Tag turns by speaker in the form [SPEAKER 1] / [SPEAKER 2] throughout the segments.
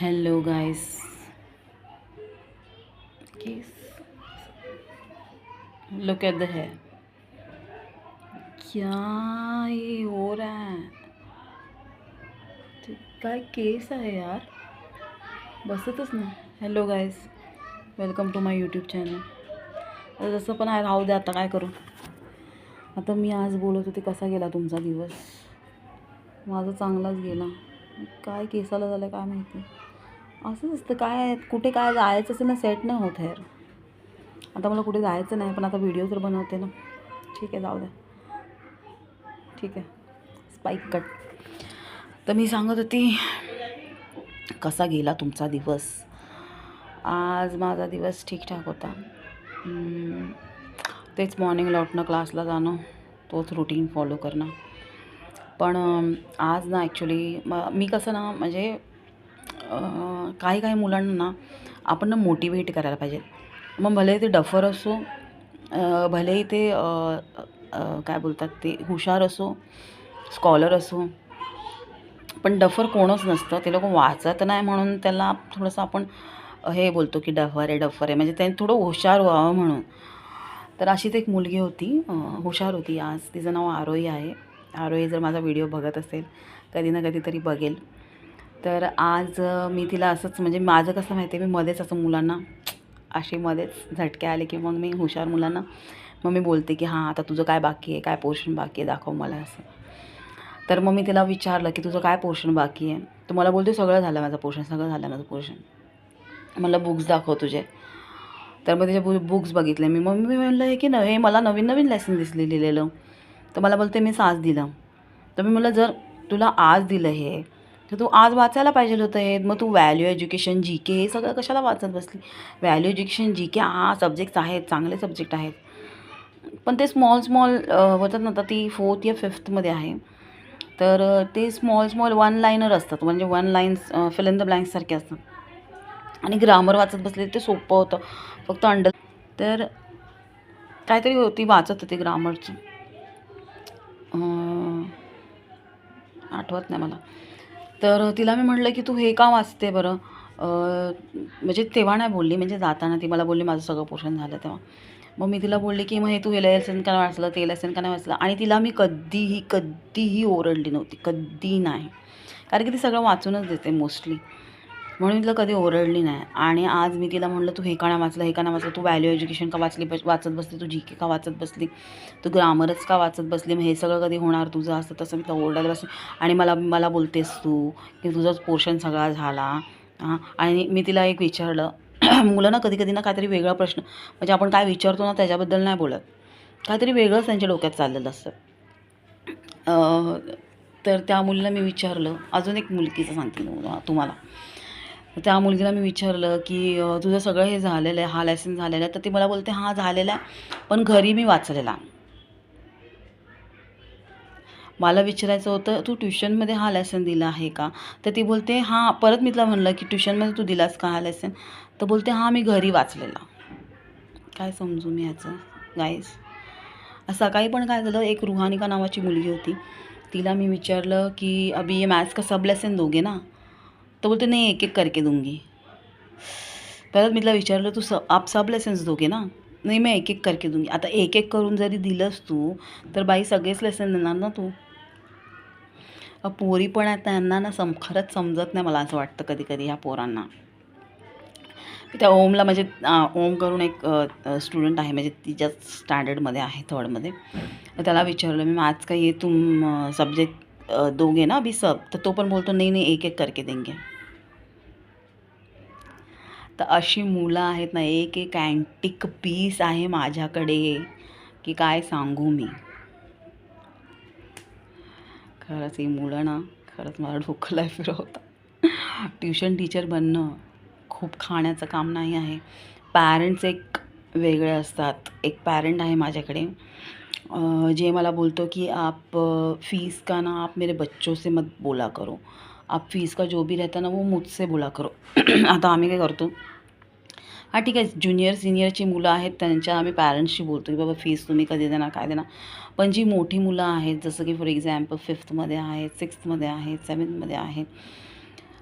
[SPEAKER 1] Hello guys केस look at the hair क्या ये हो रहा है? काय केस आहे यार। बसतच नाही hello guys welcome to my YouTube channel आता जसं पण आहे राहू दे आता काय करू? आता मी आज बोलत होते कसा गेला तुमचा दिवस? माझा चांगलाच गेला. काय केसाला झालं काय माहिती? असंच असतं. काय कुठे काय जायचं असेल ना सेट नाही होत हेअर आता मला कुठे जायचं नाही पण आता व्हिडिओ तर बनवते ना. ठीक आहे जाऊ द्या. ठीक आहे. स्पाईक कट तर मी सांगत होती कसा गेला तुमचा दिवस? आज माझा दिवस ठीकठाक होता. तेच मॉर्निंगला उठणं क्लासला जाणं तोच रुटीन फॉलो करणं. पण आज ना ॲक्च्युली म मी कसं ना म्हणजे काही काही मुलांना ना आपण ना मोटिवेट करायला पाहिजे. मग भले ते डफर असो भलेही ते काय बोलतात ते हुशार असो स्कॉलर असो पण डफर कोणच नसतं. ते लोक वाचत नाही म्हणून त्याला थोडंसं आपण हे बोलतो की डफर आहे डफर आहे. म्हणजे त्यांनी थोडं हुशार व्हावं म्हणून. तर अशीच एक मुलगी होती हुशार होती. आज तिचं नाव आरोही आहे. आरोही जर माझा व्हिडिओ बघत असेल कधी ना कधीतरी बघेल. तर आज मी तिला असंच म्हणजे माझं कसं माहिती आहे मी मध्येच असं मुलांना असे मध्येच झटके आले की मग मी हुशार मुलांना मग मी बोलते की हां आता तुझं काय बाकी आहे? काय पोर्शन बाकी आहे? दाखव मला असं. तर मग मी तिला विचारलं की तुझं काय पोर्शन बाकी आहे? तर मला बोलते सगळं झालं माझं पोर्शन सगळं झालं माझं पोर्शन. मला बुक्स दाखव तुझे. तर मग त्याचे बु बुक्स बघितले मी. मग मी म्हणलं हे की न हे मला नवीन नवीन लेसन दिसले लिहिलेलं. तर मला बोलते मी आज दिलं. तर मी म्हटलं जर तुला आज दिलं हे तर तू आज वाचायला पाहिजे होतं हे. मग तू व्हॅल्यू एज्युकेशन जी के हे सगळं कशाला वाचत बसली? व्हॅल्यू एज्युकेशन जी के हा सब्जेक्ट्स आहेत चांगले सब्जेक्ट आहेत. पण ते स्मॉल स्मॉल होतात ना आता ती फोर्थ या फिफ्थमध्ये आहे. तर ते स्मॉल स्मॉल वन लाईनर असतात. म्हणजे one lines fill in the ब्लँक्ससारखे असतात. आणि ग्रामर वाचत बसले ते सोपं होतं. फक्त अंडर तर काहीतरी होती वाचत होती ग्रामरचं आठवत नाही मला. तर तिला मी म्हटलं की तू हे का वाचते बरं? म्हणजे तेव्हा नाही बोलली म्हणजे जाताना ती मला बोलली माझं सगळं पोषण झालं तेव्हा. मग मी तिला बोलले की मग हे तू हे लेसन का नाही वाचलं ते लेसन का नाही वाचलं? आणि तिला मी कधीही कधीही ओरडली नव्हती कधी नाही. कारण की ती सगळं वाचूनच देते मोस्टली म्हणून तिला कधी ओरडली नाही. आणि आज मी तिला म्हणलं तू हे का नाही वाचलं हे का नाही वाचलं? तू व्हॅल्यू एज्युकेशन का वाचली वाचत बसली? तू जी के का वाचत बसली? तू ग्रामरच का वाचत बसली? मग हे सगळं कधी होणार तुझं? असं तसं मी तिला ओरडायला बसली. आणि मला मला बोलतेस तू की तुझाच पोर्शन सगळा झाला. हां. आणि मी तिला एक विचारलं मुलं ना कधी कधी ना काहीतरी वेगळा प्रश्न म्हणजे आपण काय विचारतो ना त्याच्याबद्दल नाही बोलत. काहीतरी वेगळंच त्यांच्या डोक्यात चाललेलं असतं. तर त्या मुलीला मी विचारलं. अजून एक मुलगीचं सांगते तुम्हाला. तर त्या मुलगीला मी विचारलं की तुझं सगळं हे झालेलं आहे हा लायसन झालेला आहे. तर ती मला बोलते हा झालेला आहे पण घरी मी वाचलेला मला विचारायचं होतं तू ट्युशनमध्ये हा लेसन दिला आहे का? तर ती बोलते हां परत मी तिला म्हणलं की ट्युशनमध्ये तू दिलास का हा लेसन तर बोलते हां मी घरी वाचलेला. काय समजू मी ह्याचं गाईस सकाळी पण काय झालं एक रुहानिका नावाची मुलगी होती. तिला मी विचारलं की अभी ये मॅथ्स का सब लेसन दोगे ना? तो बोलते नहीं एक एक करके दूंगी। परत मी तिला विचारलं तू स आप सब लेसन्स दोघे ना? नाही मी एक एक करके दूंगी. आता एक एक करून जरी दिलंस तू तर बाई सगळेच लेसन देणार ना तू? पोरी पण आहेत त्यांना ना सम खरंच समजत नाही मला असं वाटतं कधी कधी ह्या पोरांना. त्या ओमला म्हणजे ओम करून एक स्टुडंट आहे म्हणजे तिच्याच स्टँडर्डमध्ये आहे थर्डमध्ये त्याला विचारलं मी मॅथ्स काही तुम सब्जेक्ट दोगे ना अभी सब तर तो पण बोलतो नाही नाही एक एक करके देंगे। तर अशी मुलं आहेत ना एक एक अँटिक पीस आहे माझ्याकडे की काय सांगू मी? खरंच ही मुलं ना खरंच मला डोकं फिरवता ट्युशन टीचर बनणं खूप खाण्याचं काम नाही आहे. पॅरेंट्स एक वेगळे असतात. एक पॅरेंट आहे माझ्याकडे. जे मला बोलतो की आप फीस का ना आप मेरे बच्चों से मत बोला करो. आप फीस का जो भी रहता ना वो मुझसे बोला करो. आता आम्ही काय करतो? हां ठीक आहे. ज्युनियर सिनियरची मुलं आहेत त्यांच्या आम्ही पॅरेंट्सशी बोलतो की बाबा फीस तुम्ही कधी देणार काय देणार? पण जी मोठी मुलं आहेत जसं की फॉर एक्झाम्पल फिफ्थमध्ये आहेत सिक्स्थमध्ये आहेत सेवन्थमध्ये आहेत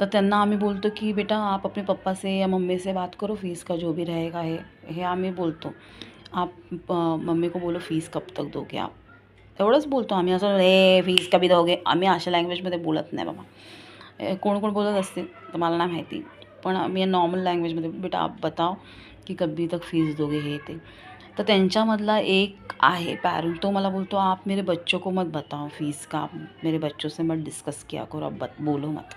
[SPEAKER 1] तर त्यांना आम्ही बोलतो की बेटा आप अपने पप्पा से या मम्मी से बात करो फीस का जो भी रहेगा हे हे आम्ही बोलतो. आप मम्मी को बोलो फीस कब तक दोगे आप? एवढंच बोलतो आम्ही. असं ए फीस कभी दोगे? आम्ही अशा लँग्वेजमध्ये बोलत नाही बाबा. ए, कोण कोण बोलत असतील तर मला नाही माहिती. पण आम्ही नॉर्मल लँग्वेजमध्ये बेटा आप बताओ की कभी तक फीस दोगे हे ते? तर त्यांच्यामधला एक आहे पॅरेंट तो मला बोलतो आप मेरे बच्चों को मत बताओ फीस का? आप मेरे बच्चों से मत डिस्कस किया करो आप बत बोलो मत.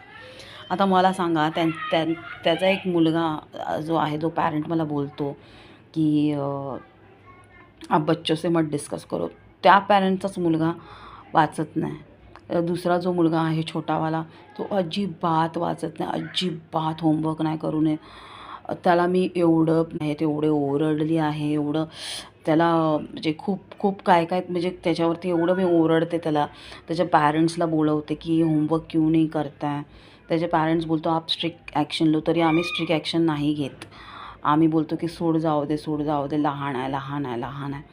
[SPEAKER 1] आता मला सांगा त्यां त्या त्याचा एक मुलगा जो आहे जो पॅरेंट मला बोलतो की बच्चोसे आप बच्चों से मत डिस्कस करो. त्या पॅरेंटचाच मुलगा वाचत नाही. दुसरा जो मुलगा आहे छोटावाला तो अजिबात वाचत नाही अजिबात होमवर्क नाही करू नये. त्याला मी एवढं नाही तेवढे ओरडली आहे एवढं त्याला म्हणजे खूप खूप काय काय म्हणजे त्याच्यावरती एवढं मी ओरडते त्याला. त्याच्या पॅरेंट्सला बोलवते की होमवर्क क्यों नाही करताय? त्याचे पॅरेंट्स बोलतो आप स्ट्रिक्ट ॲक्शन लो. तरी आम्ही स्ट्रिक्ट ॲक्शन नाही घेत. आम्ही बोलतो की सोड जाऊ दे सोड जाऊ दे लहान आहे लहान आहे लहान आहे.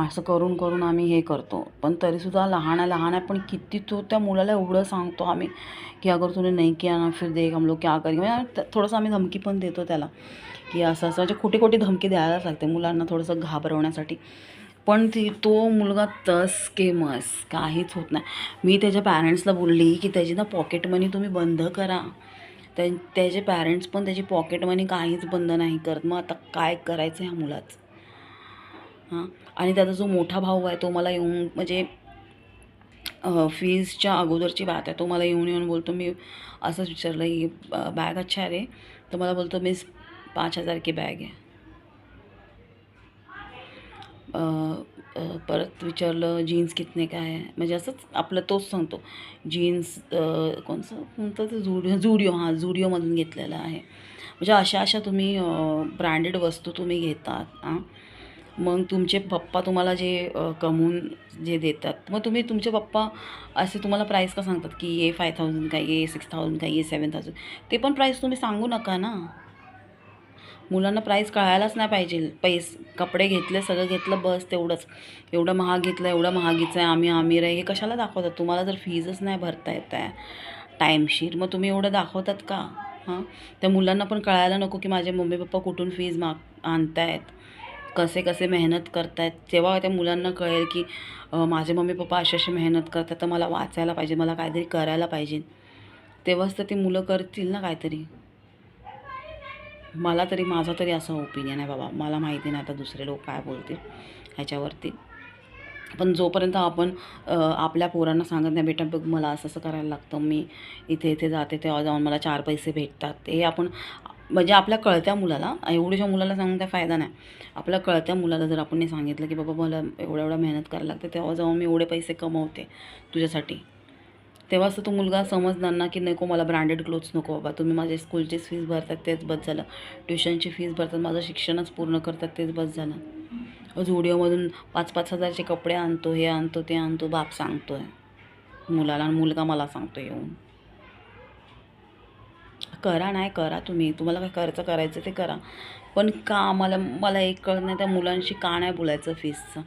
[SPEAKER 1] असं करून करून आम्ही हे करतो. पण तरीसुद्धा लहान आहे लहान आहे पण किती तो त्या मुलाला एवढं सांगतो आम्ही की अगर तुम्ही नाही किया ना फिर देख हम लोग क्या करेंगे. म्हणजे थोडंसं आम्ही धमकी पण देतो त्याला. की असं असं म्हणजे खोटी खोटी धमकी द्यायलाच लागते मुलांना थोडंसं घाबरवण्यासाठी. पण ती तो मुलगा तस के मस काहीच होत नाही. मी त्याच्या पॅरेंट्सला बोलली की त्याची ना पॉकेट मनी तुम्ही बंद करा. त्या त्याचे पॅरेंट्स पण त्याची पॉकेट मनी काहीच बंद नाही करत. मग आता काय करायचं ह्या मुलाचं? हां? आणि त्याचा जो मोठा भाऊ आहे तो मला येऊन म्हणजे फीजच्या अगोदरची बात आहे. तो मला येऊन येऊन बोलतो मी असंच विचारलं ही बॅग अच्छा आहे रे? तर मला बोलतो मिस पाच हजार की बॅग आहे. परत विचारलं जीन्स कितने काय आहे म्हणजे असंच आपलं तोच सांगतो. जीन्स कोणचं? कोणतं ते? झुडिओ झुडिओ. हां झुडिओमधून घेतलेलं आहे. म्हणजे अशा अशा तुम्ही ब्रँडेड वस्तू तुम्ही घेतात हां. मग तुमचे पप्पा तुम्हाला जे कमवून जे देतात मग तुम्ही तुमचे पप्पा असे तुम्हाला प्राईस का सांगतात की ये फाय थाउजंड काय ये सिक्स थाउजंड काय ये सेवन थाउजंड ते पण प्राईस तुम्ही सांगू नका ना. मुलांना प्राईस कळायलाच नाही पाहिजे. पैस कपडे घेतले सगळं घेतलं बस तेवढंच. एवढं महाग घेतलं एवढं महागीचं आहे आम्ही आमिर आहे हे कशाला दाखवतात तुम्हाला जर फीजच नाही भरता येत आहे. टाईमशीर मग तुम्ही एवढं दाखवतात का? हां? त्या मुलांना पण कळायला नको की माझे मम्मी पप्पा कुठून फीज माग आणतायत. कसे कसे मेहनत करतायत. तेव्हा त्या मुलांना कळेल की माझे मम्मी पप्पा अशी अशी मेहनत करतात तर मला वाचायला पाहिजे मला काहीतरी करायला पाहिजे. तेव्हाच तर ती मुलं करतील ना काहीतरी. मला तरी माझा तरी असा ओपिनियन आहे बाबा. मला माहिती नाही आता दुसरे लोक काय बोलतील ह्याच्यावरती. पण जोपर्यंत आपण आपल्या पोरांना सांगत नाही बेटा बघ मला असं असं करायला लागतं मी इथे इथे जाते तेव्हा जाऊन मला चार पैसे भेटतात. हे आपण म्हणजे आपल्या कळत्या मुलाला एवढ्याशा मुलाला सांगून काय फायदा नाही. आपल्या कळत्या मुलाला जर आपण सांगितलं की बाबा मला एवढ्या एवढ्या मेहनत करायला लागते तेव्हा जाऊन मी एवढे पैसे कमवते तुझ्यासाठी. तेव्हाच तर तो मुलगा समजणार ना की नको मला ब्रँडेड क्लोथ्स नको बाबा. तुम्ही माझे स्कूलचीच फीस भरतात तेच बस झालं. ट्युशनची फीस भरतात माझं शिक्षणच पूर्ण करतात तेच बस झालं. झुडिओमधून पाच पाच हजारचे कपडे आणतो हे आणतो ते आणतो बाप सांगतो आहे मुलाला आणि मुलगा मला सांगतो येऊन. करा नाही करा तुम्ही. तुम्हाला काय खर्च करायचं ते करा. पण का आम्हाला मला एक कळत नाही त्या मुलांशी का नाही बोलायचं फीसचं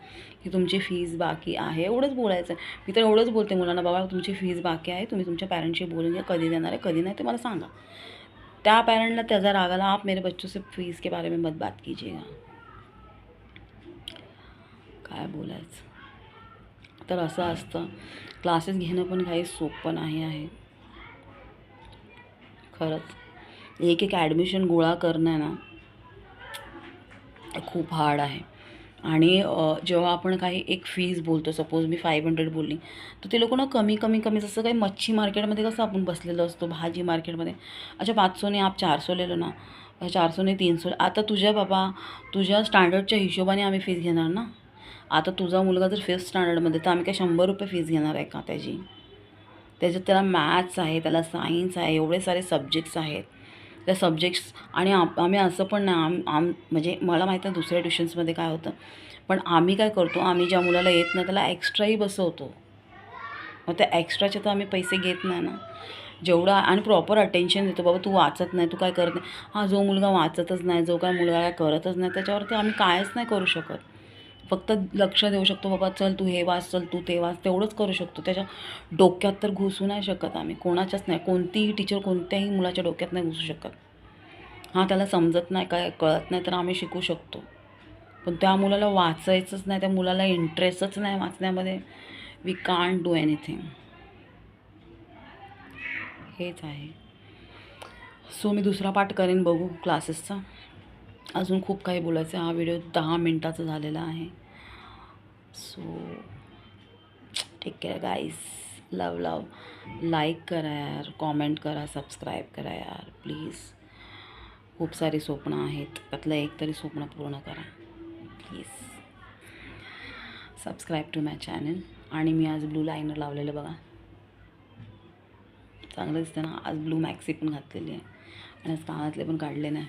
[SPEAKER 1] की तुमची फीस बाकी आहे एवढंच बोलायचं मी तर एवढंच बोलते मुलांना बाबा तुमची फीस बाकी आहे तुम्ही तुमच्या पॅरेंटशी बोलून घ्या कधी देणार आहे कधी नाही ते मला सांगा. त्या पॅरेंटला त्याचा रागाला आप मेरे बच्चों से फीस के बारे में मत बात कीजिएगा. काय बोलायचं? तर असं असतं. क्लासेस घेणं पण काही सोपं नाही आहे. खरंच. एक एक ॲडमिशन गोळा करणं आहे ना खूप हार्ड आहे. आणि जेव्हा आपण काही एक फीज बोलतो सपोज मी फाईव्ह हंड्रेड बोलली तर ते लोक ना कमी कमी कमी जसं काही मच्छी मार्केटमध्ये कसं आपण बसलेलो असतो भाजी मार्केटमध्ये अच्छा पाचशोने आप चारशो लेलो ना. चारसोने तीन सो आता तुझ्या बाबा तुझ्या स्टँडर्डच्या हिशोबाने आम्ही फीज घेणार ना? आता तुझा मुलगा जर फिफ्थ स्टँडर्डमध्ये तर आम्ही काय शंभर रुपये फीज घेणार आहे का त्याची? त्याच्यात त्याला मॅथ्स आहे त्याला सायन्स आहे एवढे सारे सब्जेक्ट्स आहेत. त्या सब्जेक्ट्स आणि आप आम्ही असं पण नाही आम आम म्हणजे मला माहीत आहे दुसऱ्या ट्युशन्समध्ये काय होतं. पण आम्ही काय करतो आम्ही ज्या मुलाला येत नाही त्याला एक्स्ट्राही बसवतो. मग त्या एक्स्ट्राचे तर आम्ही पैसे घेत नाही ना. जेवढा आणि प्रॉपर अटेन्शन देतो बाबा तू वाचत नाही तू काय करत नाही. हा जो मुलगा वाचतच नाही जो काय मुलगा काय करतच नाही त्याच्यावरती आम्ही कायच नाही करू शकत. फक्त लक्ष देऊ शकतो बाबा चल तू हे वाच चल तू ते वाच तेवढंच करू शकतो. त्याच्या डोक्यात तर घुसू नाही शकत आम्ही कोणाच्याच नाही. कोणतीही टीचर कोणत्याही मुलाच्या डोक्यात नाही घुसू शकत. हां त्याला समजत नाही काय कळत नाही तर आम्ही शिकू शकतो. पण त्या मुलाला वाचायचंच नाही त्या मुलाला इंटरेस्टच नाही वाचण्यामध्ये. वी कांट डू एनिथिंग हेच आहे. सो मी दुसरा पाठ करेन बघू क्लासेसचा अजून खूप काही बोलायचं आहे. हा व्हिडिओ दहा मिनटाचा झालेला आहे. So take care guys love love like करा यार. कॉमेंट करा. सबस्क्राईब करा यार प्लीज खूप सारी स्वप्न आहेत. त्यातलं एक तरी स्वप्न पूर्ण करा. Please subscribe to my channel आणि मी आज ब्लू लायनर लावलेलं बघा. चांगलं दिसतं ना. आज ब्लू मॅक्सी पण घातलेली आहे. आणि आज कानातले पण काढले नाही.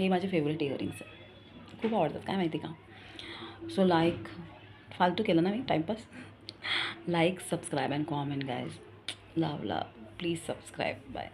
[SPEAKER 1] हे माझे फेवरेट इयरिंग्स है खूब आवड़ता काय माहिती का? सो लाइक फालतू के ना मी timepass like subscribe and comment guys love love please subscribe bye